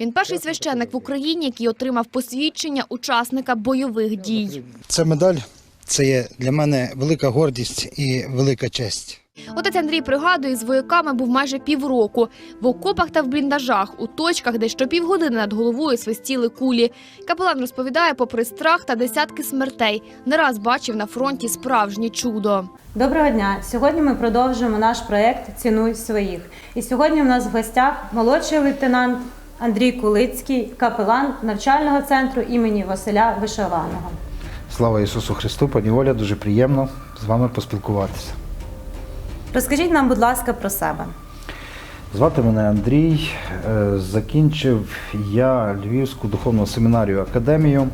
Він перший священник в Україні, який отримав посвідчення учасника бойових дій. Ця медаль це є для мене велика гордість і велика честь. Отець Андрій пригадує, з вояками був майже півроку в окопах та в бліндажах, у точках, де щопівгодини над головою свистіли кулі. Капелан розповідає, попри страх та десятки смертей, не раз бачив на фронті справжнє чудо. Доброго дня! Сьогодні ми продовжуємо наш проект Цінуй своїх. І сьогодні у нас в гостях молодший лейтенант Андрій Кулицький, капелан навчального центру імені Василя Вишиваного. Слава Ісусу Христу, пані Оля, дуже приємно з вами поспілкуватися. Розкажіть нам, будь ласка, про себе. Звати мене Андрій. Е, Закінчив я Львівську духовну семінарію академію.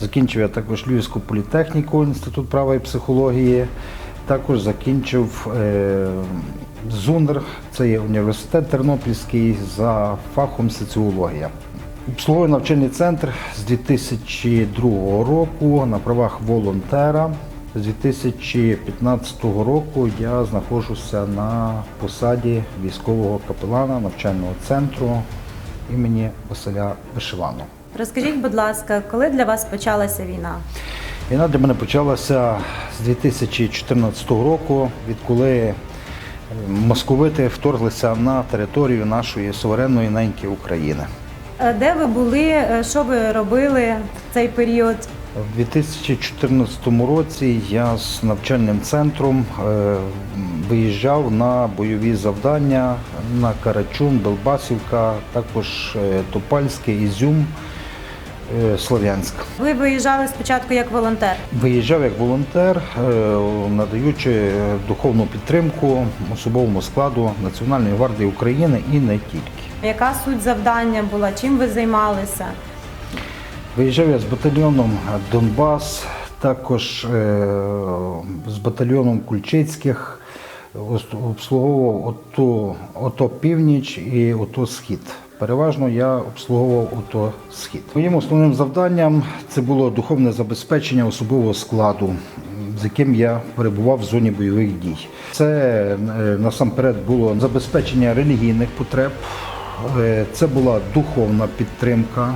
Закінчив я також Львівську політехніку, інститут права і психології. Також закінчив ЗУНР, це є університет Тернопільський за фахом соціологія. Обслуговую навчальний центр з 2002 року на правах волонтера. З 2015 року я знаходжуся на посаді військового капелана навчального центру імені Василя Вишиваного. Розкажіть, будь ласка, коли для вас почалася війна? Війна для мене почалася з 2014 року, відколи московити вторглися на територію нашої суверенної неньки України. Е, Де ви були? Е, Що ви робили в цей період? У 2014 році я з навчальним центром е, виїжджав на бойові завдання на Карачун, Белбасівка, також Топальське, Ізюм, Слов'янськ. Ви виїжджали спочатку як волонтер. Виїжджав як волонтер, е, надаючи духовну підтримку особовому складу Національної гвардії України і не тільки. Яка суть завдання була? Чим ви займалися? Виїжджав я з батальйоном Донбас, також е, з батальйоном Кульчицьких, обслуговував ото, ото північ і ото схід. Переважно я обслуговував ото схід. Моїм основним завданням це було духовне забезпечення особового складу, з яким я перебував в зоні бойових дій. Це е, насамперед було забезпечення релігійних потреб, е, це була духовна підтримка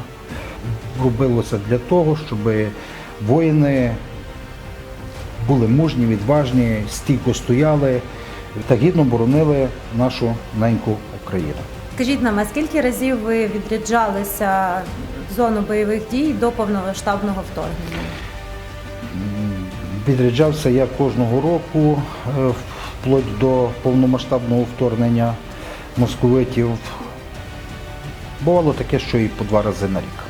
робилося для того, щоб воїни були мужні, відважні, стійко стояли та гідно боронили нашу неньку Україну. Скажіть нам, а скільки разів ви відряджалися в зону бойових дій до повномасштабного вторгнення? Відряджався я кожного року, е, вплоть до повномасштабного вторгнення московитів. Бувало таке, що і по два рази на рік.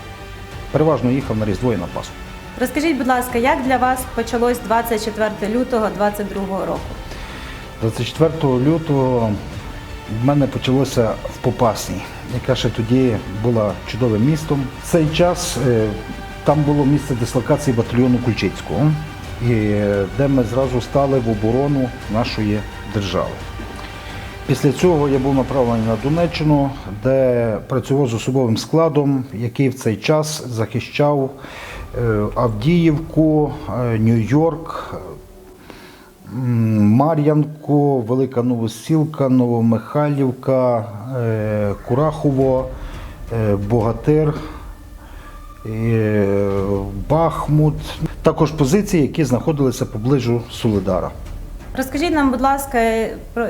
Переважно їхав на Різдво і на Пасху. Розкажіть, будь ласка, як для вас почалось 24 лютого 2022 року? 24 лютого в мене почалося в Попасній, яка ще тоді була чудовим містом. В цей час е, там було місце дислокації батальйону Кульчицького, е, де ми зразу стали в оборону нашої держави. Після цього я був направлений на Донеччину, де працював з особовим складом, який в цей час захищав е, Авдіївку, Нью-Йорк, М, Мар'янку, Велика Новосілка, Новомихайлівка, е, Курахово, е, Богатир, е, Бахмут. Також позиції, які знаходилися поближу Солидара. Розкажіть нам, будь ласка,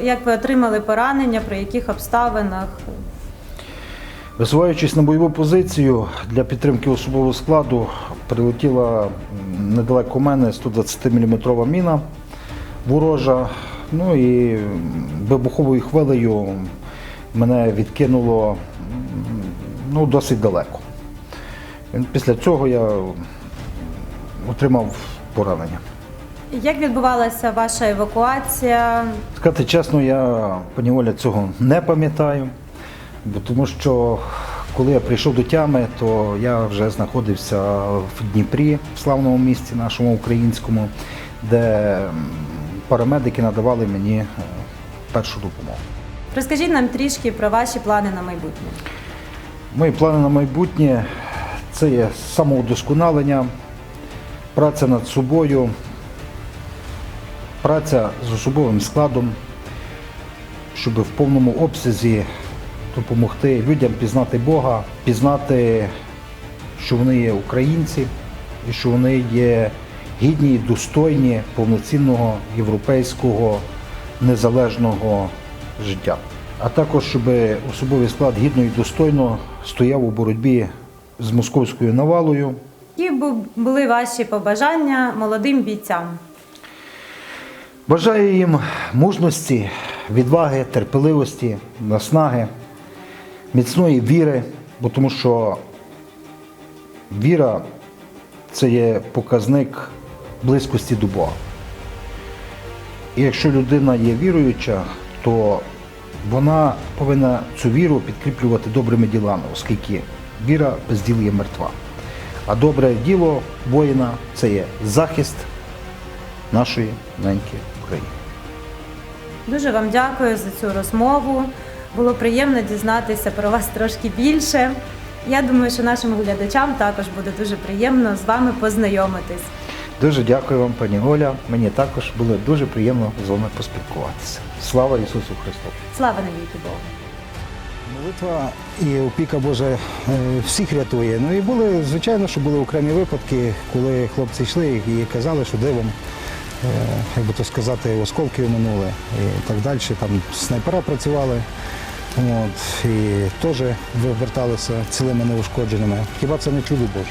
як ви отримали поранення, при яких обставинах? Висуваючись на бойову позицію для підтримки особового складу, прилетіла недалеко мене 120-мм міна ворожа. Ну і вибуховою хвилею мене відкинуло ну, досить далеко. Після цього я отримав поранення. Як відбувалася ваша евакуація? Сказати чесно, я пані Оля цього не пам'ятаю, бо тому що коли я прийшов до тями, то я вже знаходився в Дніпрі, в славному місті нашому українському, де парамедики надавали мені е, першу допомогу. Розкажіть нам трішки про ваші плани на майбутнє. Мої плани на майбутнє це є самоудосконалення, праця над собою, праця з особовим складом, щоб в повному обсязі допомогти людям пізнати Бога, пізнати, що вони є українці і що вони є гідні, і достойні повноцінного європейського незалежного життя. А також, щоб особовий склад гідно і достойно стояв у боротьбі з московською навалою. Які бу- були ваші побажання молодим бійцям? Бажаю їм мужності, відваги, терпеливості, наснаги, міцної віри, бо тому що віра це є показник близькості до Бога. І якщо людина є віруюча, то вона повинна цю віру підкріплювати добрими ділами, оскільки віра без діл є мертва. А добре діло воїна це є захист нашої неньки України. Дуже вам дякую за цю розмову. Було приємно дізнатися про вас трошки більше. Я думаю, що нашим глядачам також буде дуже приємно з вами познайомитись. Дуже дякую вам, пані Оля. Мені також було дуже приємно з вами поспілкуватися. Слава Ісусу Христу! Слава навіки Богу! Молитва і опіка Божа е, всіх рятує. Ну і були, звичайно, що були окремі випадки, коли хлопці йшли і казали, що дивом, е, як би то сказати, осколки минули і так далі. Там снайпера працювали. От, і теж верталися цілими неушкодженими. Хіба це не чудо Боже?